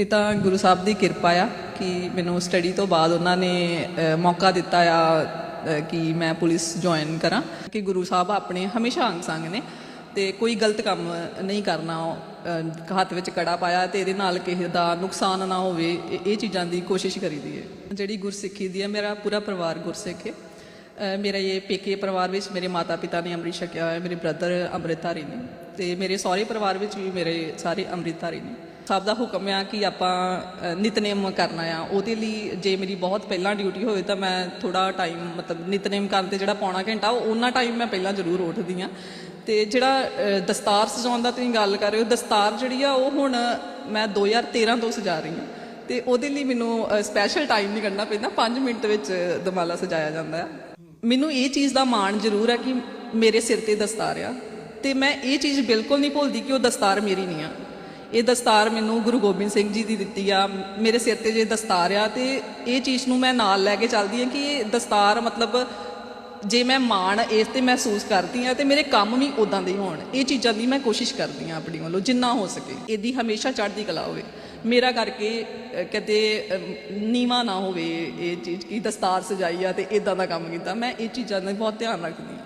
ਇਹ ਤਾਂ ਗੁਰੂ ਸਾਹਿਬ ਦੀ ਕਿਰਪਾ ਆ ਕਿ ਮੈਨੂੰ ਸਟੱਡੀ ਤੋਂ ਬਾਅਦ ਉਹਨਾਂ ਨੇ ਮੌਕਾ ਦਿੱਤਾ ਆ ਕਿ ਮੈਂ ਪੁਲਿਸ ਜੁਆਇਨ ਕਰਾਂ। ਕਿ ਗੁਰੂ ਸਾਹਿਬ ਆਪਣੇ ਹਮੇਸ਼ਾ ਅੰਗ ਸੰਗ ਨੇ ਤੇ ਕੋਈ ਗਲਤ ਕੰਮ ਨਹੀਂ ਕਰਨਾ ਹੱਥ ਵਿੱਚ ਕੜਾ ਪਾਇਆ ਤੇ ਇਹਦੇ ਨਾਲ ਕਿਸੇ ਦਾ ਨੁਕਸਾਨ ਨਾ ਹੋਵੇ ਇਹ- ਚੀਜ਼ਾਂ ਦੀ ਕੋਸ਼ਿਸ਼ ਕਰੀਦੀ ਹੈ। ਜਿਹੜੀ ਗੁਰਸਿੱਖੀ ਦੀ ਹੈ ਮੇਰਾ ਪੂਰਾ ਪਰਿਵਾਰ ਗੁਰਸਿੱਖ ਹੈ। ਅ, ਮੇਰਾ ਇਹ ਪੇਕੇ ਪਰਿਵਾਰ ਵਿੱਚ ਮੇਰੇ ਮਾਤਾ ਪਿਤਾ ਨੇ ਅੰਮ੍ਰਿਤ ਛਕਿਆ ਹੋਇਆ ਮੇਰੇ ਬ੍ਰਦਰ ਅੰਮ੍ਰਿਤਧਾਰੀ ਨੇ ਤੇ ਮੇਰੇ ਸਹੁਰੇ ਪਰਿਵਾਰ ਵਿੱਚ ਵੀ ਮੇਰੇ ਸਾਰੇ ਅੰਮ੍ਰਿਤਧਾਰੀ ਨੇ। ਸਭ ਦਾ ਹੁਕਮ ਆ ਕਿ ਆਪਾਂ ਨਿਤਨੇਮ ਕਰਨਾ ਆ। ਉਹਦੇ ਲਈ ਜੇ ਮੇਰੀ ਬਹੁਤ ਪਹਿਲਾਂ ਡਿਊਟੀ ਹੋਵੇ ਤਾਂ ਮੈਂ ਥੋੜਾ ਟਾਈਮ ਮਤਲਬ ਨਿਤਨੇਮ ਕਰਨ ਤੇ ਜਿਹੜਾ ਪੌਣਾ ਘੰਟਾ, ਉਹ ਉਹਨਾਂ ਟਾਈਮ ਮੈਂ ਪਹਿਲਾਂ ਜ਼ਰੂਰ ਉੱਠਦੀ ਆ ਤੇ ਜਿਹੜਾ ਦਸਤਾਰ ਸਜਾਉਣ ਦਾ ਤੁਸੀਂ ਗੱਲ ਕਰ ਰਹੇ ਹੋ, ਦਸਤਾਰ ਜਿਹੜੀ ਆ, ਉਹ ਹੁਣ ਮੈਂ 2013 ਤੋਂ ਸਜਾ ਰਹੀ ਹਾਂ। ਤੇ ਉਹਦੇ ਲਈ ਮੈਨੂੰ ਸਪੈਸ਼ਲ ਟਾਈਮ ਨਹੀਂ ਕੱਢਣਾ ਪੈਂਦਾ 5 ਮਿੰਟ ਵਿੱਚ ਦਮਾਲਾ ਸਜਾਇਆ ਜਾਂਦਾ ਹੈ ਮੈਨੂੰ ਇਹ ਚੀਜ਼ ਦਾ ਮਾਣ ਜ਼ਰੂਰ ਹੈ ਕਿ ਮੇਰੇ ਸਿਰ ਤੇ ਦਸਤਾਰ ਆ। ਤੇ ਮੈਂ ਇਹ ਚੀਜ਼ ਬਿਲਕੁਲ ਨਹੀਂ ਭੁੱਲਦੀ ਕਿ ਉਹ ਦਸਤਾਰ ਮੇਰੀ ਨਹੀਂ ਆ। ਇਹ ਦਸਤਾਰ ਮੈਨੂੰ ਗੁਰੂ ਗੋਬਿੰਦ ਸਿੰਘ ਜੀ ਦੀ ਦਿੱਤੀ ਆ। ਮੇਰੇ ਸਿਰ ਤੇ ਜੇ ਦਸਤਾਰ ਆ ਤੇ ਇਹ ਚੀਜ਼ ਨੂੰ ਮੈਂ ਨਾਲ ਲੈ ਕੇ ਚੱਲਦੀ ਆ ਕਿ ਇਹ ਦਸਤਾਰ ਮਤਲਬ ਜੇ ਮੈਂ ਮਾਣ ਇਸ ਤੇ ਮਹਿਸੂਸ ਕਰਦੀ ਆ ਤੇ ਮੇਰੇ ਕੰਮ ਵੀ ਉਦਾਂ ਦੇ ਹੋਣ। ਇਹ ਚੀਜ਼ਾਂ ਦੀ ਮੈਂ ਕੋਸ਼ਿਸ਼ ਕਰਦੀ ਆ ਆਪਣੀ ਵੱਲੋਂ, ਜਿੰਨਾ ਹੋ ਸਕੇ। ਇਹਦੀ ਹਮੇਸ਼ਾ ਚੜ੍ਹਦੀ ਕਲਾ ਹੋਵੇ। ਮੇਰਾ ਕਰਕੇ ਕਦੇ ਨੀਵਾ ਨਾ ਹੋਵੇ ਇਹ ਚੀਜ਼ ਕਿ ਦਸਤਾਰ ਸਜਾਈ ਆ ਤੇ ਇਦਾਂ ਦਾ ਕੰਮ ਕੀਤਾ। ਮੈਂ ਇਹ ਚੀਜ਼ਾਂ ਦਾ ਬਹੁਤ ਧਿਆਨ ਰੱਖਦੀ ਆ।